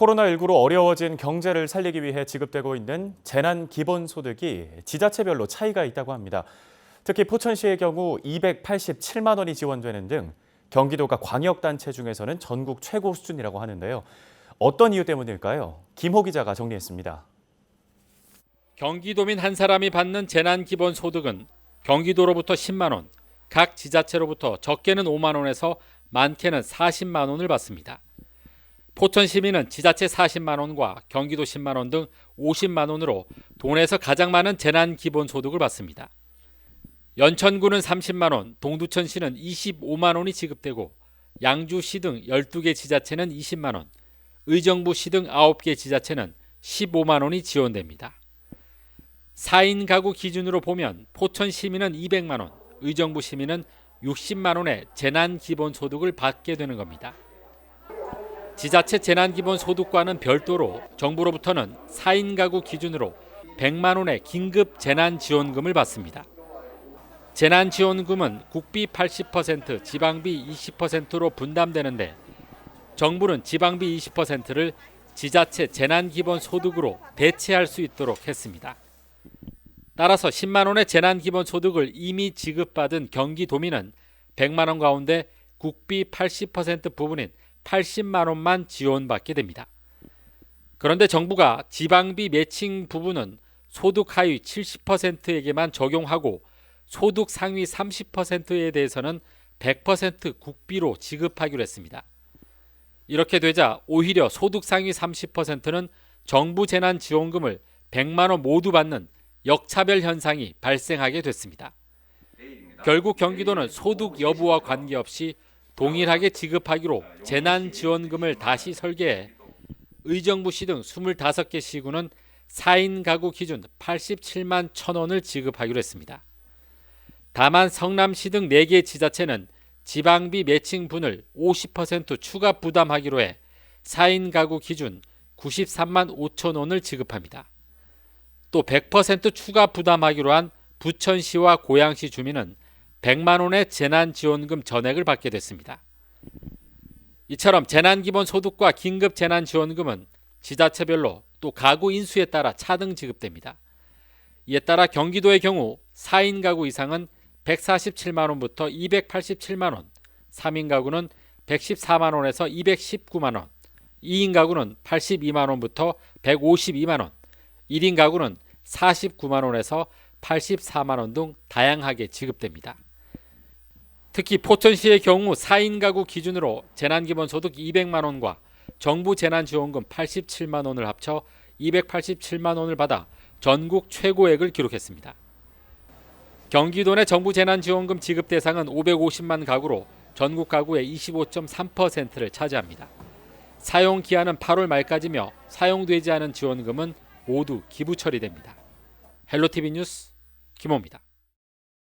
코로나19로 어려워진 경제를 살리기 위해 지급되고 있는 재난 기본소득이 지자체별로 차이가 있다고 합니다. 특히 포천시의 경우 287만 원이 지원되는 등 경기도가 광역단체 중에서는 전국 최고 수준이라고 하는데요. 어떤 이유 때문일까요? 김호 기자가 정리했습니다. 경기도민 한 사람이 받는 재난 기본 소득은 경기도로부터 10만 원, 각 지자체로부터 적게는 5만 원에서 많게는 40만 원을 받습니다. 포천 시민은 지자체 40만 원과 경기도 10만 원 등 50만 원으로 돈에서 가장 많은 재난 기본 소득을 받습니다. 연천구는 30만 원, 동두천시는 25만 원이 지급되고 양주시 등 12개 지자체는 20만 원, 의정부시 등 9개 지자체는 15만 원이 지원됩니다. 4인 가구 기준으로 보면 포천 시민은 200만 원, 의정부 시민은 60만 원의 재난 기본 소득을 받게 되는 겁니다. 지자체 재난 기본 소득과는 별도로 정부로부터는 4인 가구 기준으로 100만 원의 긴급 재난 지원금을 받습니다. 재난 지원금은 국비 80%, 지방비 20%로 분담되는데 정부는 지방비 20%를 지자체 재난 기본 소득으로 대체할 수 있도록 했습니다. 따라서 10만 원의 재난 기본 소득을 이미 지급받은 경기도민은 100만 원 가운데 국비 80% 부분인 80만 원만 지원받게 됩니다. 그런데 정부가 지방비 매칭 부분은 소득 하위 70%에게만 적용하고 소득 상위 30%에 대해서는 100% 국비로 지급하기로 했습니다. 이렇게 되자 오히려 소득 상위 30%는 정부 재난 지원금을 100만 원 모두 받는 역차별 현상이 발생하게 됐습니다. 결국 경기도는 소득 여부와 관계없이 동일하게 지급하기로 재난 지원금을 다시 설계해 의정부시 등 25개 시군은 4인 가구 기준 87만 천 원을 지급하기로 했습니다. 다만 성남시 등 4개 지자체는 지방비 매칭분을 50% 추가 부담하기로 해 4인 가구 기준 93만 5천 원을 지급합니다. 또 100% 추가 부담하기로 한 부천시와 고양시 주민은 100만 원의 재난지원금 전액을 받게 됐습니다. 이처럼 재난기본소득과 긴급재난지원금은 지자체별로 또 가구 인수에 따라 차등 지급됩니다. 이에 따라 경기도의 경우 4인 가구 이상은 147만 원부터 287만 원, 3인 가구는 114만 원에서 219만 원, 2인 가구는 82만 원부터 152만 원, 1인 가구는 49만 원에서 84만 원 등 다양하게 지급됩니다. 특히 포천시의 경우 4인 가구 기준으로 재난기본 소득 200만 원과 정부 재난지원금 87만 원을 합쳐 287만 원을 받아 전국 최고액을 기록했습니다. 경기도 내 정부 재난지원금 지급 대상은 550만 가구로 전국 가구의 25.3%를 차지합니다. 사용 기한은 8월 말까지며 사용되지 않은 지원금은 모두 기부 처리됩니다. 헬로티비 뉴스 김호입니다.